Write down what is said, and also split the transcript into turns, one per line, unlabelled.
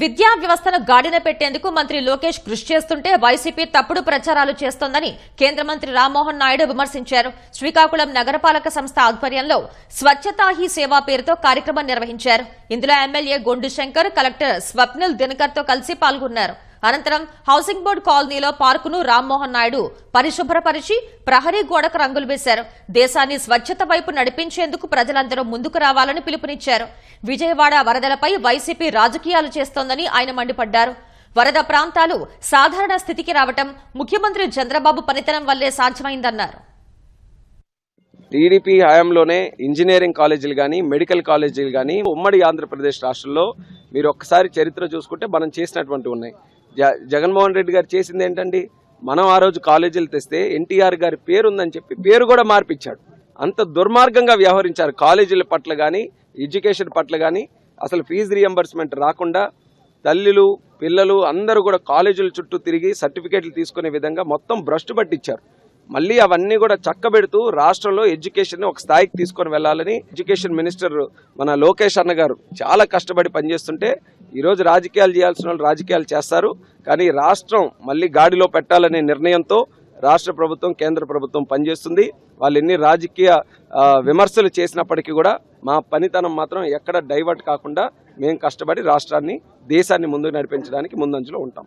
విద్యా వ్యవస్థను గాడిన పెట్టేందుకు మంత్రి లోకేష్ కృషి చేస్తుంటే వైసీపీ తప్పుడు ప్రచారాలు చేస్తోందని కేంద్ర మంత్రి రామ్మోహన్ నాయుడు విమర్శించారు. శ్రీకాకుళం నగరపాలక సంస్థ ఆధ్వర్యంలో స్వచ్ఛతా హీ సేవా పేరుతో కార్యక్రమం నిర్వహించారు. ఇందులో ఎమ్మెల్యే గొండు శంకర్ కలెక్టర్ స్వప్నిల్ దినకర్తో కలిసి పాల్గొన్నారు. అనంతరం హౌసింగ్ బోర్డు కాలనీలో పార్కును రామ్మోహన్ నాయుడు పరిశుభ్రపరిచి ప్రహరీ గోడకు రంగులు వేశారు. దేశాన్ని స్వచ్ఛత వైపు నడిపించేందుకు ప్రజలందరూ ముందుకు రావాలని పిలుపునిచ్చారు. విజయవాడ వరదలపై వైసీపీ రాజకీయాలు చేస్తోందని ఆయన మండిపడ్డారు. వరద ప్రాంతాలు సాధారణ స్థితికి రావటం ముఖ్యమంత్రి చంద్రబాబు పనితనం వల్లే సాధ్యమైందన్నారు.
టీడీపీ హయాంలోనే ఇంజనీరింగ్ కాలేజీలు కానీ మెడికల్ కాలేజీలు కానీ ఉమ్మడి ఆంధ్రప్రదేశ్ రాష్ట్రంలో మీరు ఒక్కసారి చరిత్ర చూసుకుంటే మనం చేసినటువంటి ఉన్నాయి. జ- జగన్మోహన్ రెడ్డి గారు చేసింది ఏంటండి? మనం ఆ రోజు కాలేజీలు తెస్తే ఎన్టీఆర్ గారి పేరు ఉందని చెప్పి పేరు కూడా మార్పిచ్చాడు. అంత దుర్మార్గంగా వ్యవహరించారు కాలేజీల పట్ల కానీ ఎడ్యుకేషన్ పట్ల కానీ అసలు ఫీజు రియంబర్స్మెంట్ రాకుండా తల్లులు పిల్లలు అందరూ కూడా కాలేజీల చుట్టూ తిరిగి సర్టిఫికేట్లు తీసుకునే విధంగా మొత్తం భ్రష్టు పట్టించారు మళ్ళీ అవన్నీ కూడా చక్కబెడుతూ రాష్ట్రంలో ఎడ్యుకేషన్ ఒక స్థాయికి తీసుకొని వెళ్ళాలని ఎడ్యుకేషన్ మినిస్టర్ మన లోకేష్ అన్న గారు చాలా కష్టపడి పనిచేస్తుంటే ఈరోజు రాజకీయాలు చేయాల్సిన వాళ్ళు రాజకీయాలు చేస్తారు. కానీ రాష్ట్రం మళ్ళీ గాడిలో పెట్టాలనే నిర్ణయంతో రాష్ట్ర ప్రభుత్వం కేంద్ర ప్రభుత్వం పనిచేస్తుంది. వాళ్ళు ఎన్ని రాజకీయ విమర్శలు చేసినప్పటికీ కూడా మా పనితనం మాత్రం ఎక్కడ డైవర్ట్ కాకుండా మేము కష్టపడి రాష్ట్రాన్ని దేశాన్ని ముందుకు నడిపించడానికి ముందంజలో ఉంటాం.